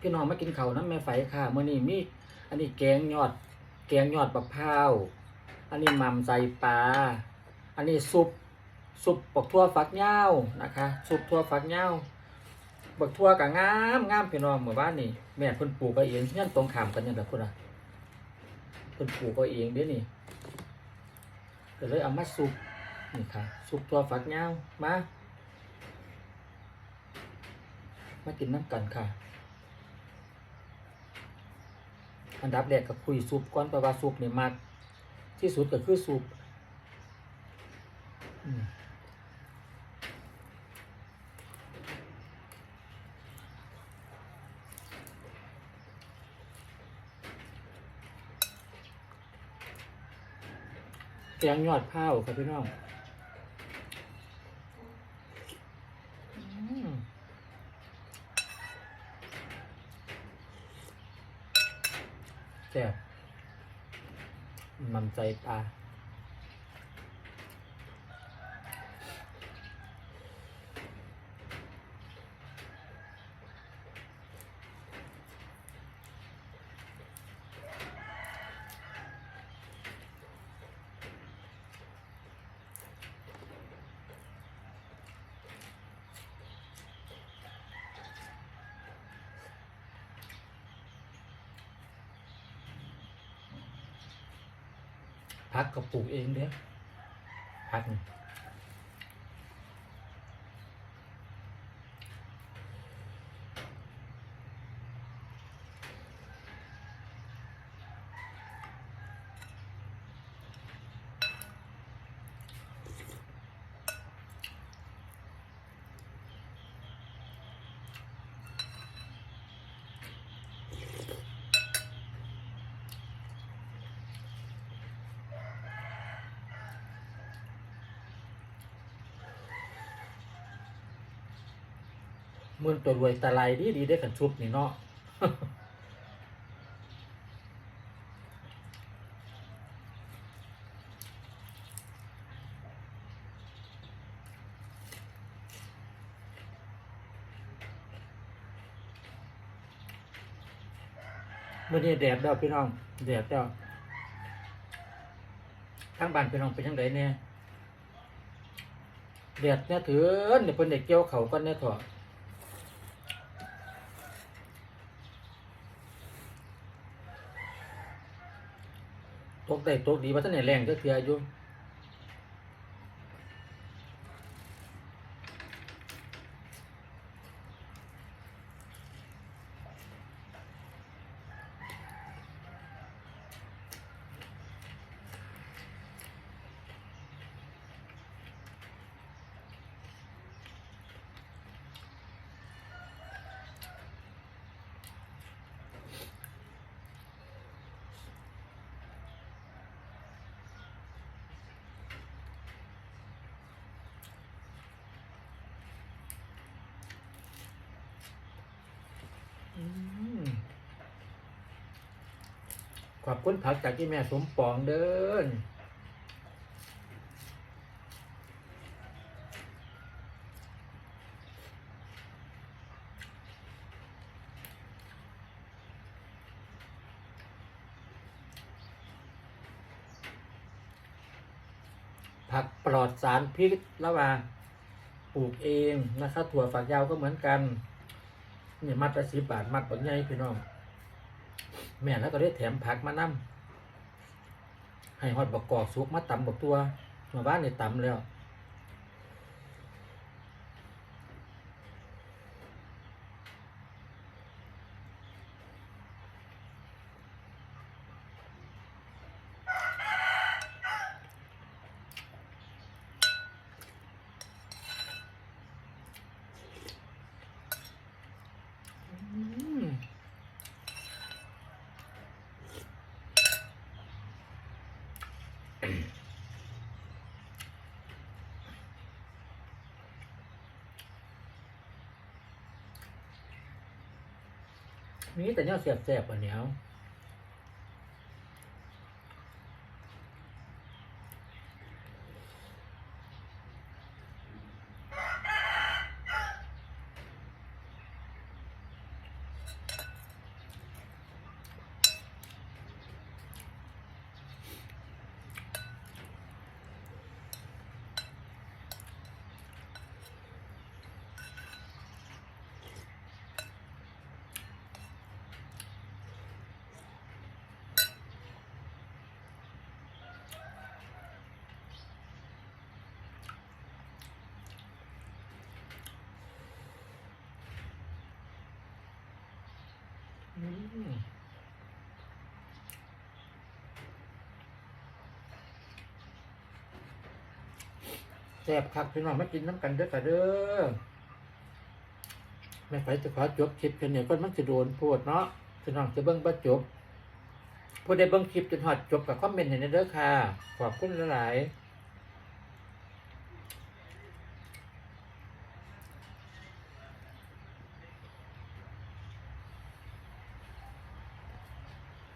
พี่น้องมากินเขาน้ำแม่ไฟค่ะมื้อนี้มี อันนี้แกงยอด แกงยอดบักพร้าวอันนี้หม่ำใส่ปลาอันนี้ซุปซุปบักทั่วฟักยานะคะซุปทั่วฟักยาบักทั่วก็งามงามพี่น้องหมู่บ้านนี่แม่เพิ่นปลูกก็เองเฮียนตรงขามกันนี่แหละพุ่นน่ะเพิ่นปลูกก็เองเด้นี่ก็เลยเอามาซุปนี่ค่ะซุปทั่วฟักยามามากินน้ำกันค่ะ อันดับแรกก็คุยซุปก่อนเพราะว่าซุปเนี่มากที่สุดก็คือซุปแกงยอดข้าวครับพี่น้องอืม แซ่บมันใจตา พักก็ปลูกเองเด้อพักนี่ มื่นตัวรวยตะไลดีดีได้กันชุบนี่เนาะเมื่อนี้แดดแล้วพี่น้องแดดแล้วทั้งบ้านพี่น้องเป็นยังไงเนี่ยแดดเนี่ยถือเนี่ยเป็นเด็กเกี่ยวเขากันเนี่ยเถอะ ตกได้ตกดีว่าท่านไหนแรงก็คืออายุ ขอบคุณผักจากที่แม่สมปองเดินผักปลอดสารพิษระหว่างปลูกเองนะครับถั่วฝักยาวก็เหมือนกัน เนี่ยมัดละสิบบาท มัดปักใหญ่พี่น้อง แม่แล้วก็ได้แถมผักมานํให้ฮอดบักกอกสุกมาตำบักตัวมาบ้านนี่ตำแล้ว อืม มีแต่เนี่ยเสียบๆอันเนี้ย แซ่บคักพี่น้องมากินน้ำกันเด้อค่ะเด้อแม่ไฟจะขอจบคลิปเพียงเนี่ยก็มันจะโดนพูดเนาะพี่น้องจะเบิ่งบ่จบผู้ใดเบิ่งคลิปจนหอดจบกับคอมเมนต์ให้ในเด้อค่ะ ขอบคุณหลายๆ